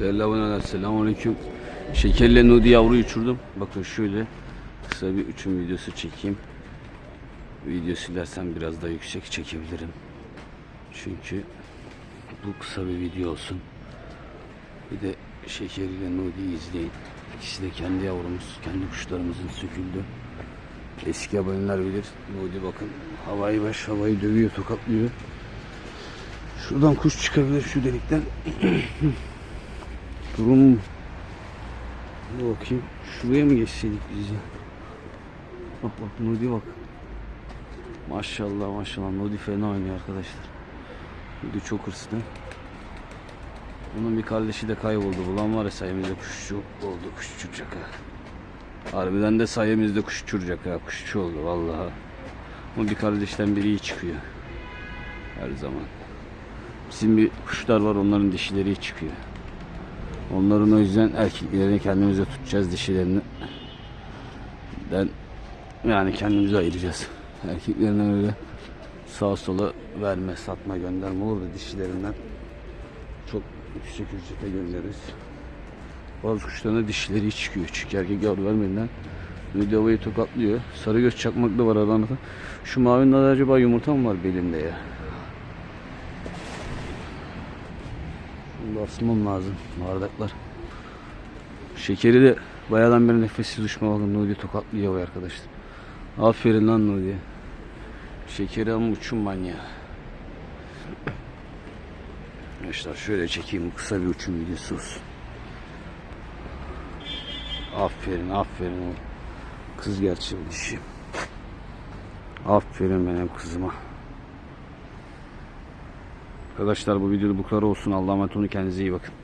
Değerli aboneler selamünaleyküm. Şekerle Nudi yavruyu uçurdum. Bakın şöyle kısa bir uçum videosu çekeyim. Video silersem biraz daha yüksek çekebilirim. Çünkü bu kısa bir video olsun. Bir de Şekeriyle Nudi'yi izleyin. İkisi de kendi yavrumuz, kendi kuşlarımızın söküldü. Eski aboneler bilir. Nudi bakın havayı baş havayı dövüyor, tokatlıyor. Şuradan kuş çıkabilir şu delikten. Durum Dur bakayım. Şuraya mı geçseydik biz ya? Bak bak Nudi bak. Maşallah maşallah Nudi fena oynuyor arkadaşlar. Nudi çok hırslı. Bunun bir kardeşi de kayboldu. Bulan var ya sayemizde kuşçu oldu. Kuş ha. Harbiden de sayemizde kuş uçuracak ha. Kuşçu oldu vallahi. Ama bir kardeşten biri iyi çıkıyor. Her zaman. Bizim bir kuşlar var onların dişileri çıkıyor. Onların o yüzden erkeklerini kendimize tutacağız dişilerini. Den yani kendimize ayıracağız. Erkeklerinden öyle sağa sola verme, satma, gönderme olur da dişilerinden çok yüksek ücrete göndeririz. Bazı kuşların iyi çıkıyor. Çünkü erkek yavru vermediğinden havayı tokatlıyor. Sarı göz çakmak da var aralarında. Şu mavinin adı acaba yumurta mı var belinde ya? Bunu lazım bardaklar. Şekeri de bayağıdan beri nefessiz uçma bakın Nudi tokatlıyor havayı arkadaşlar. Aferin lan Nudi. Şekeri ama uçum manyağı. Arkadaşlar şöyle çekeyim kısa bir uçum videosu olsun. Aferin aferin o kız gerçi dişi. Aferin benim kızıma. Arkadaşlar bu videoda bu kadar olsun. Allah'a emanet olun. Kendinize iyi bakın.